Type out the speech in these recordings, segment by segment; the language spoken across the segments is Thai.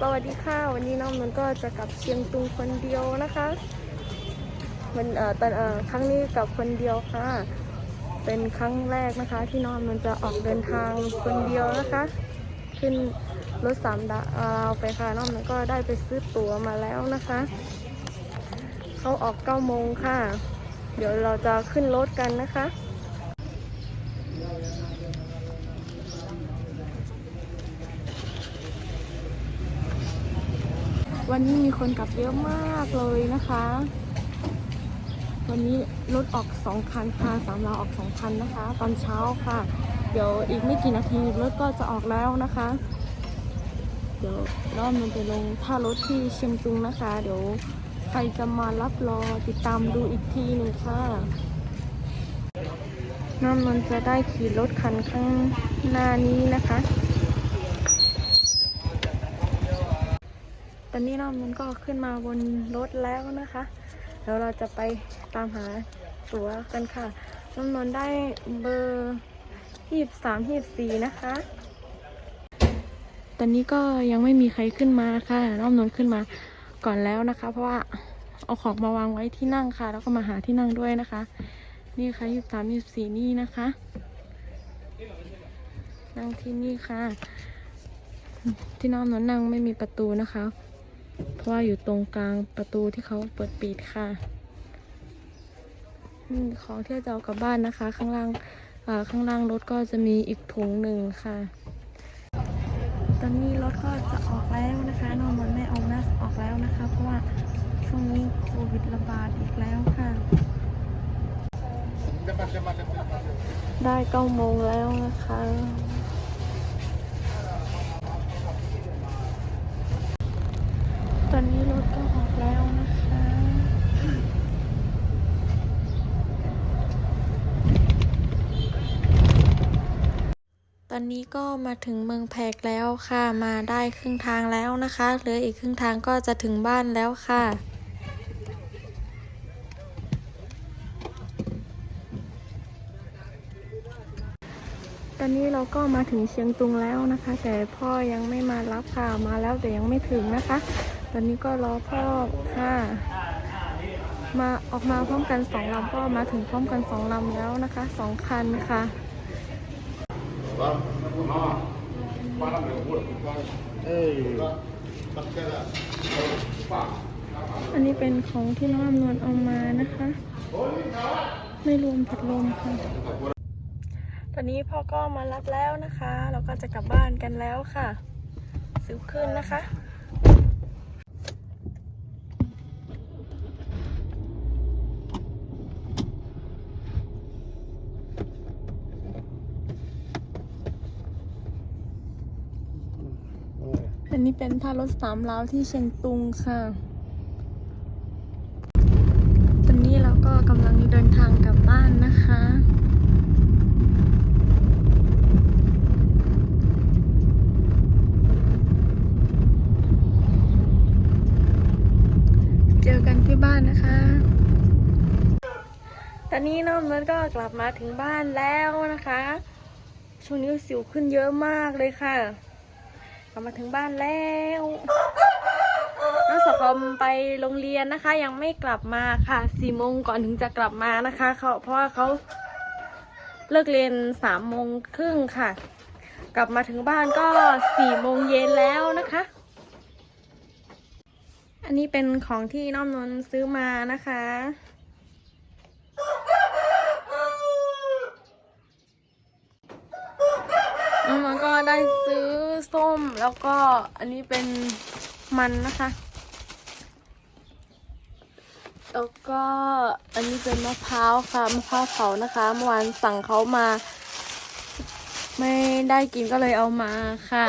สวัสดีค่ะ วันนี้น้องนนก็จะกลับเชียงตุงคนเดียวนะคะมันเอ่อตอนเอ่อครั้งนี้กลับคนเดียวค่ะ เป็นครั้งแรกนะคะ ที่น้องนนจะออกเดินทางคนเดียวนะคะ ขึ้นรถสามดาวไปค่ะน้องนนก็ได้ไปซื้อตั๋วมาแล้วนะคะเขาออกเก้าโมงค่ะ เดี๋ยวเราจะขึ้นรถกันนะคะ วันนี้มีคนกลับเยอะมากเลยนะคะ วันนี้รถออกสองคันค่ะสามลาออกสองคันนะคะ ตอนเช้าค่ะ เดี๋ยวอีกไม่กี่นาทีรถก็จะออกแล้วนะคะ เดี๋ยวรอบมันไปลงท่ารถที่เชียงตุงนะคะ เดี๋ยวใครจะมารับรอติดตามดูอีกทีหนึ่งค่ะน้ำมันจะได้ขี่รถคันข้างหน้านี้นะคะ อนนี้น้องมันก็ขึ้นมาบนรถแล้วนะคะแล้วเราจะไปตามหาตั๋วกันค่ะน้องนนท์ได้เบอร์ที่สามที่สี่นะคะ ตอนนี้ก็ยังไม่มีใครขึ้นมาค่ะ น้องนนท์ขึ้นมาก่อนแล้วนะคะ เพราะว่าเอาของมาวางไว้ที่นั่งค่ะ แล้วก็มาหาที่นั่งด้วยนะคะ นี่ค่ะยี่สามยี่สี่นี่นะคะ นั่งที่นี่ค่ะ ที่น้องนนท์นั่งไม่มีประตูนะคะ เพราะว่าอยู่ตรงกลางประตูที่เขาเปิดปิดค่ะของที่จะเอากลับบ้านนะคะ ข้างล่างข้างล่างรถก็จะมีอีกถุงหนึ่งค่ะ ตอนนี้รถก็จะออกแล้วนะคะนอนมันไม่ออกนะออกแล้วนะคะ เพราะว่าช่วงนี้โควิดระบาดอีกแล้วค่ะ ได้เก้าโมงแล้วนะคะ ตอนนี้รถก็ออกแล้วนะคะ ต อนนี้ก็มาถึงเมืองแพกแล้วค่ะ มาได้ครึ่งทางแล้วนะคะเหลืออีกครึ่งทางก็จะถึงบ้านแล้วค่ะตอนนี้เราก็มาถึงเชียงตุงแล้วนะคะ แต่พ่อยังไม่มารับค่ะมาแล้วแต่ยังไม่ถึงนะคะ ตอนนี้ก็รอพ่อค่ะมาออกมาพร้อมกันสองลำก็มาถึงพร้อมกันสองลำแล้วนะคะสองคันค่ะ อันนี้เป็นของที่น้องอำนวนเอามานะคะ ไม่รวมผัดลมค่ะ ตอนนี้พ่อก็มารับแล้วนะคะ เราก็จะกลับบ้านกันแล้วค่ะ สิวขึ้นนะคะ นนี้เป็นท่ารถสามล้าวที่เชียงตุงค่ะ ตอนนี้เราก็กำลังเดินทางกลับบ้านนะคะเจอกันที่บ้านนะคะ ตอนนี้น้องมันก็กลับมาถึงบ้านแล้วนะคะ ช่วงนี้สิวขึ้นเยอะมากเลยค่ะ กลับมาถึงบ้านแล้วน้องสคอมไปโรงเรียนนะคะ ยังไม่กลับมาค่ะสี่โมงก่อนถึงจะกลับมานะคะเขาเพราะว่าเขาเลิกเรียนสามโมงครึ่งค่ะ กลับมาถึงบ้านก็สี่โมงเย็นแล้วนะคะ อันนี้เป็นของที่น้อมนนซื้อมานะคะ น้องมันก็ได้ซื้อ ส้มแล้วก็อันนี้เป็นมันนะคะ แล้วก็อันนี้เป็นมะพร้าวค่ะมะพร้าวเผานะคะเมื่อวานสั่งเขามา ไม่ได้กินก็เลยเอามาค่ะ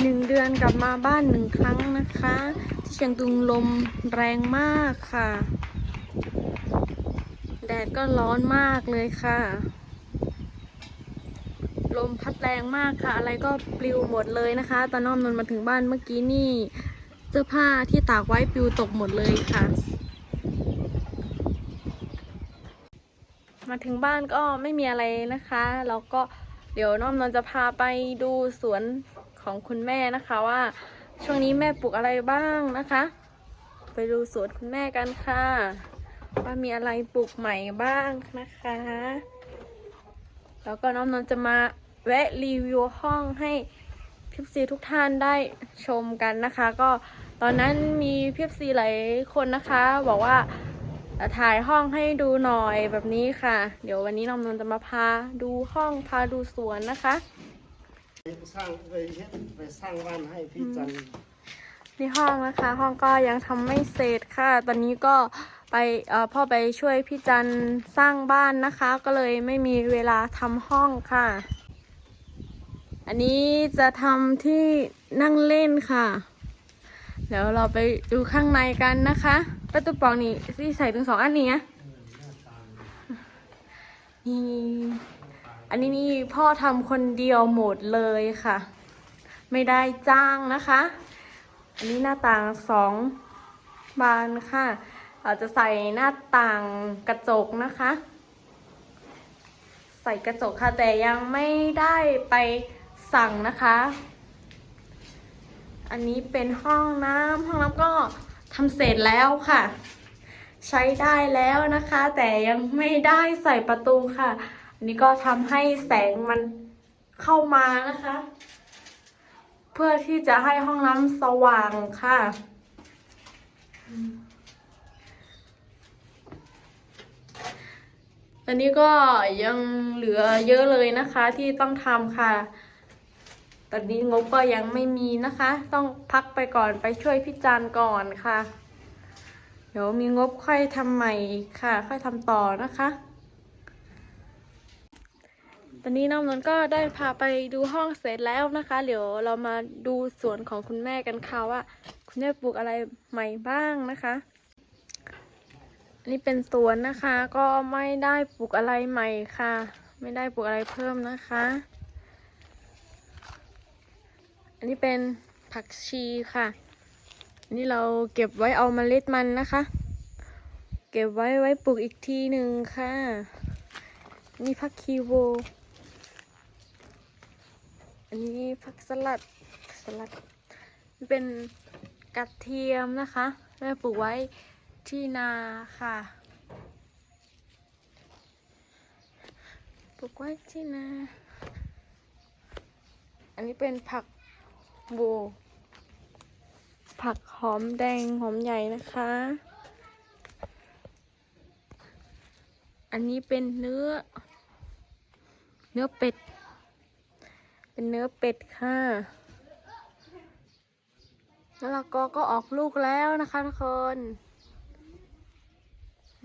หนึ่งเดือนกลับมาบ้านหนึ่งครั้งนะคะ ที่เชียงตุงลมแรงมากค่ะ แดดก็ร้อนมากเลยค่ะ ลมพัดแรงมากค่ะ อะไรก็ปลิวหมดเลยนะคะ ตอนน้อมนนมาถึงบ้านเมื่อกี้นี่ เสื้อผ้าที่ตากไว้ปลิวตกหมดเลยค่ะ มาถึงบ้านก็ไม่มีอะไรนะคะ แล้วก็เดี๋ยวน้อมนนจะพาไปดูสวนของคุณแม่นะคะว่า ช่วงนี้แม่ปลูกอะไรบ้างนะคะ ไปดูสวนคุณแม่กันค่ะ ว่ามีอะไรปลูกใหม่บ้างนะคะ แล้วก็น้องนนท์จะมาแวะรีวิวห้องให้พิพซีทุกท่านได้ชมกันนะคะ ก็ตอนนั้นมีพิพซีหลายคนนะคะ บอกว่าเอ่อถ่ายห้องให้ดูหน่อยแบบนี้ค่ะ เดี๋ยววันนี้น้องนนท์จะมาพาดูห้องพาดูสวนนะคะไปสร้างไปเฮ็ดไปสร้างบ้านให้พี่จันทร์นี่ห้องนะคะ ห้องก็ยังทำไม่เสร็จค่ะ ตอนนี้ก็ ไปเอ่อพ่อไปช่วยพี่จันสร้างบ้านนะคะ ก็เลยไม่มีเวลาทำห้องค่ะ อันนี้จะทำที่นั่งเล่นค่ะ เดี๋ยวเราไปดูข้างในกันนะคะประตูปองนี่ที่ใส่ถึงสองอันนี้นะนี่อันนี้นี่พ่อทำคนเดียวหมดเลยค่ะ ไม่ได้จ้างนะคะ อันนี้หน้าต่างสองบานค่ะ อาจจะใส่หน้าต่างกระจกนะคะ ใส่กระจกค่ะแต่ยังไม่ได้ไปสั่งนะคะ อันนี้เป็นห้องน้ำห้องน้ำก็ทำเสร็จแล้วค่ะ ใช้ได้แล้วนะคะ แต่ยังไม่ได้ใส่ประตูค่ะ อันนี้ก็ทำให้แสงมันเข้ามานะคะ เพื่อที่จะให้ห้องน้ำสว่างค่ะ อันนี้ก็ยังเหลือเยอะเลยนะคะที่ต้องทำค่ะ ตอนนี้งบก็ยังไม่มีนะคะ ต้องพักไปก่อนไปช่วยพี่จันก่อนค่ะ เดี๋ยวมีงบค่อยทำใหม่ค่ะ ค่อยทำต่อนะคะ ตอนนี้น้องนนก็ได้พาไปดูห้องเสร็จแล้วนะคะ เดี๋ยวเรามาดูสวนของคุณแม่กันค่ะว่า คุณแม่ปลูกอะไรใหม่บ้างนะคะ นี้เป็นสวนนะคะ ก็ไม่ได้ปลูกอะไรใหม่ค่ะ ไม่ได้ปลูกอะไรเพิ่มนะคะ อันนี้เป็นผักชีค่ะ อันนี้เราเก็บไว้เอามาเมล็ดมันนะคะ เก็บไว้ไว้ปลูกอีกทีหนึ่งค่ะ นี่ผักคีโว อันนี้ผักสลัดสลัด เป็นกระเทียมนะคะแม่ปลูกไว้ ที่นาค่ะปลูกไว้ที่นา อันนี้เป็นผักโบผักหอมแดงหอมใหญ่นะคะ อันนี้เป็นเนื้อ เนื้อเป็ด เป็นเนื้อเป็ดค่ะมะละกอก็ออกลูกแล้วนะคะทุกคน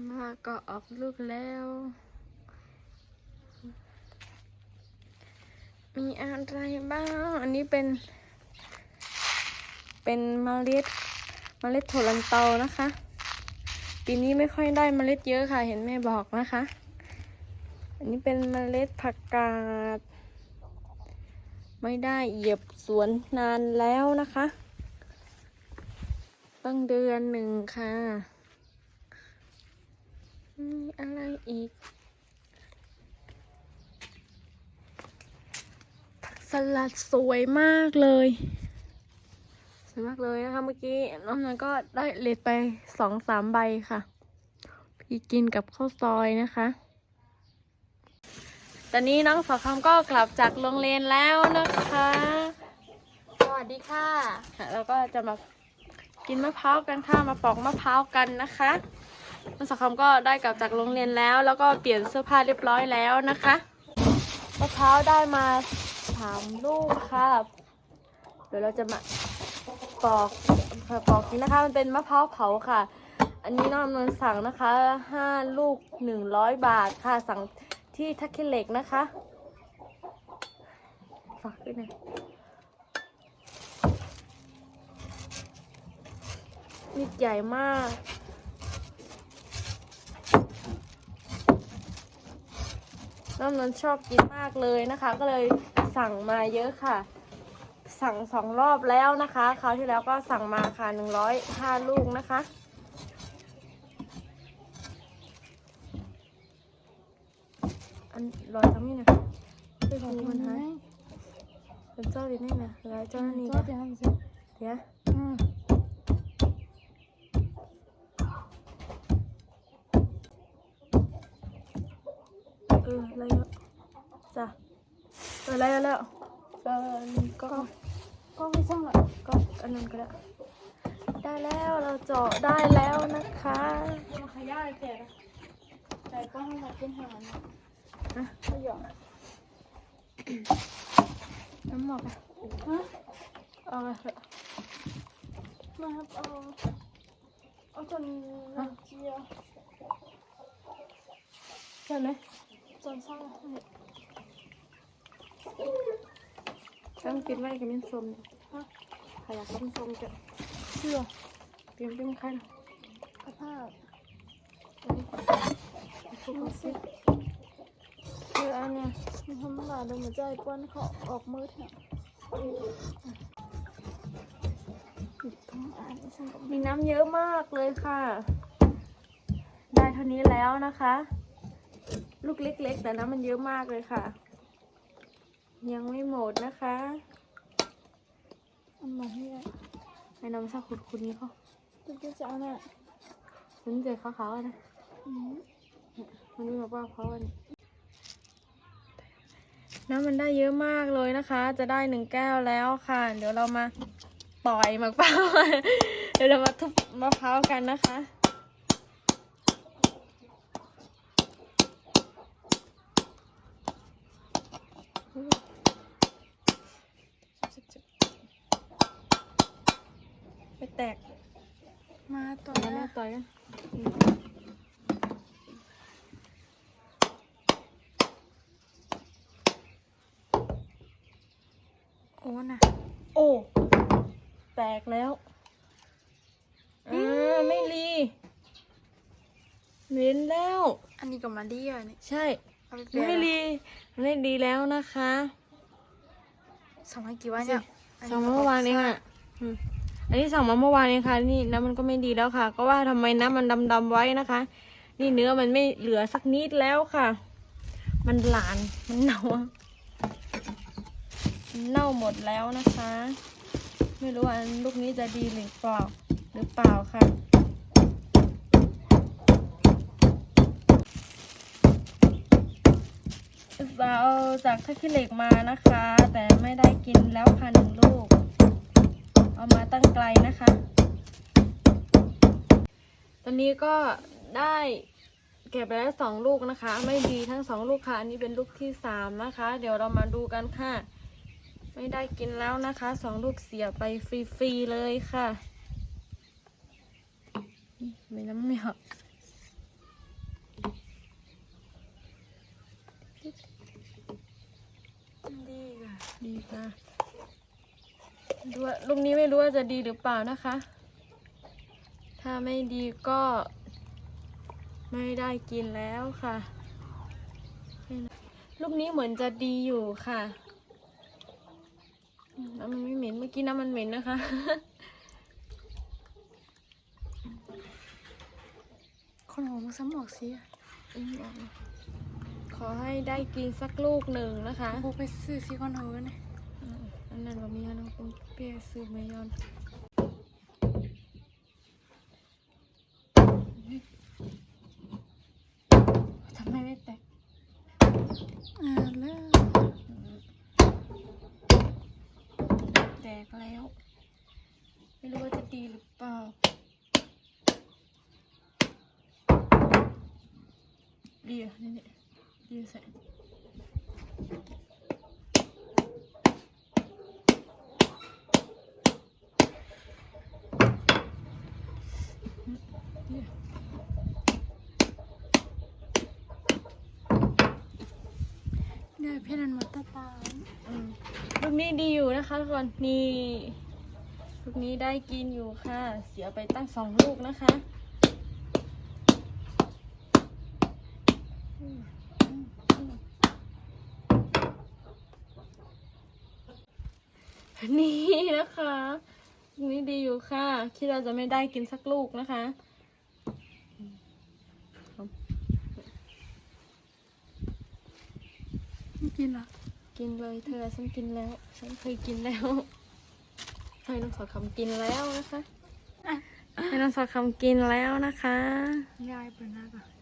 มะละกอออกลูกแล้ว มีอะไรบ้าง อันนี้เป็น เป็นเมล็ด เมล็ดโถลันเตานะคะ ปีนี้ไม่ค่อยได้เมล็ดเยอะค่ะ เห็นแม่บอกนะคะ อันนี้เป็นเมล็ดผักกาด ไม่ได้เหยียบสวนนานแล้วนะคะ ตั้งเดือนหนึ่งค่ะ มีอะไรอีก ผักสลัดสวยมากเลย สวยมากเลยนะคะเมื่อกี้น้องนันก็ได้เลดไปสองสามใบค่ะพี่กินกับข้าวซอยนะคะ ตอนนี้น้องสาวคำก็กลับจากโรงเรียนแล้วนะคะ สวัสดีค่ะค่ะเราก็จะมากินมะพร้าวกันค่ะ มาปอกมะพร้าวกันนะคะ น้องสาวคำก็ได้กลับจากโรงเรียนแล้ว แล้วก็เปลี่ยนเสื้อผ้าเรียบร้อยแล้วนะคะมะพร้าวได้มาสามลูกค่ะเดี๋ยวเราจะมาปอกปอกกินนะคะ มันเป็นมะพร้าวเผาค่ะ อันนี้น้องนวยสั่งนะคะห้าลูกหนึ่งร้อยบาทค่ะ สั่งที่ทักคิเหล็กนะคะฝากด้วยนะนิดใหญ่มาก น้ำนนท์ชอบกินมากเลยนะคะ ก็เลยสั่งมาเยอะค่ะ สั่งสองรอบแล้วนะคะคราวที่แล้วก็สั่งมาค่ะหนึ่งร้อยห้าลูกนะคะอันรอยทั้งนี้นะไปของมันหายเป็นเจ้าดีนี่นะแล้วเจ้านี่ก็ก็จะทำสิเดี๋ยวอืม อออะไรแล้วจ้ะเอออะไรแล้วก็ก็ก็ไม่ช่างหรอกก็อันนั้นก็ได้ได้แล้วเราเจาะได้แล้วนะคะมาขย่าแจกอะแต่ก็ให้มาเป็นหางนะฮะไม่หยอกน้ำหมอกอะฮะเอาไปเถอะมาครับเอาเอาจนน้ำเจียวใช่ไหม จนสร้างเนี่ยต้องกินไว้กับมิ้นส้มฮะใครอยากกินส้มจะเชื่อเตรียมปิ้งไข่นะกระเพาะทุกคนสิคืออันเนี้ยมันทำหลายเดินมาใจป้อนเขาออกมือแถวต้องอ่านฉันก็มีน้ำเยอะมากเลยค่ะ ได้เท่านี้แล้วนะคะ ลูกเล็ก ๆ แต่น้ำมันเยอะมากเลยค่ะ ยังไม่หมดนะคะเอามาให้ได้ให้น้ำสักขุดคุณนี้เขาตุ๊กจะเอาน่ะคุณเจอขาวๆอะนะอืมมันมีแบบว่าเขาอันนี้น้ำมันได้เยอะมากเลยนะคะ จะได้หนึ่งแก้วแล้วค่ะ เดี๋ยวเรามาปล่อยมะพร้าวเดี๋ยวเรามาทุบมะพร้าวกันนะคะ ไปแตก มาต่อแล้วนะแม่ต่อยกันโอ้นะโอ้ แตกแล้วอ่าไม่รีเว้นแล้ว อันนี้กับมาดีอะนี่ใช่เอาไป เปลี่ยนไม่รีไม่ดีแล้วนะคะสองพันกี่วันเนี่ยสั่งมาเมื่อวานเองอะอืมอันนี้สั่งมาเมื่อวานเองค่ะ นี่น้ำมันก็ไม่ดีแล้วค่ะ ก็ว่าทำไมน้ำมันดำๆไว้นะคะ นี่เนื้อมันไม่เหลือสักนิดแล้วค่ะ มันหลานมันเน่าอะมันเน่าหมดแล้วนะคะ ไม่รู้ว่าอันลูกนี้จะดีหรือเปล่าหรือเปล่าค่ะ เราจากท่าขี้เหล็กมานะคะ แต่ไม่ได้กินแล้วค่ะหนึ่งลูก เอามาตั้งไกลนะคะ ตอนนี้ก็ได้เก็บไปแล้วสองลูกนะคะ ไม่ดีทั้งสองลูกค่ะ อันนี้เป็นลูกที่สามนะคะ เดี๋ยวเรามาดูกันค่ะ ไม่ได้กินแล้วนะคะสองลูกเสียไปฟรีๆเลยค่ะนี่มีน้ำเหนียว ดีค่ะดูว่าลูกนี้ไม่รู้ว่าจะดีหรือเปล่านะคะ ถ้าไม่ดีก็ไม่ได้กินแล้วค่ะ ลูกนี้เหมือนจะดีอยู่ค่ะน้ำมันไม่เหม็น เมื่อกี้น้ำมันเหม็นนะคะ คนหัวมึงสมองสิอืมเอาเลย ขอให้ได้กินสักลูกหนึ่งนะคะกูไปซื้อซีคอนหัวเนี่ยอืมอันนั้นก็มีอันนั้นก็เปียซื้อไม่ยอนทำไมไม่แตกอ่าแล้วแตกแล้ว ไม่รู้ว่าจะดีหรือเปล่าดีอะนี่ นี่ดีใส่ดีอะเนี่ยพี่นันหมดตาตาอืมลูกนี้ดีอยู่นะคะทุกคนนี่ลูกนี้ได้กินอยู่ค่ะ เสียไปตั้งสองลูกนะคะอืมอืมอืม นี่นะคะลูกนี้ดีอยู่ค่ะ คิดว่าจะไม่ได้กินสักลูกนะคะกินละกินเลยเธอฉันกินแล้ว ฉันเคยกินแล้วให้น้องสอดคำกินแล้วนะคะให้น้องสอดคำกินแล้วนะคะยายเปิดหน้าก่อน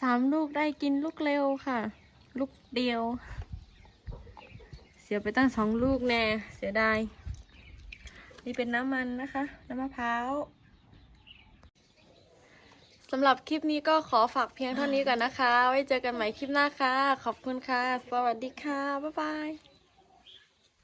สามลูกได้กินลูกเร็วค่ะ ลูกเดียว เสียไปตั้งสองลูกแน่ เสียดาย นี่เป็นน้ำมันนะคะ น้ำมะพร้าวสำหรับคลิปนี้ก็ขอฝากเพียงเท่านี้ก่อนนะคะ ไว้เจอกันใหม่คลิปหน้าค่ะ ขอบคุณค่ะ สวัสดีค่ะ บ๊ายบาย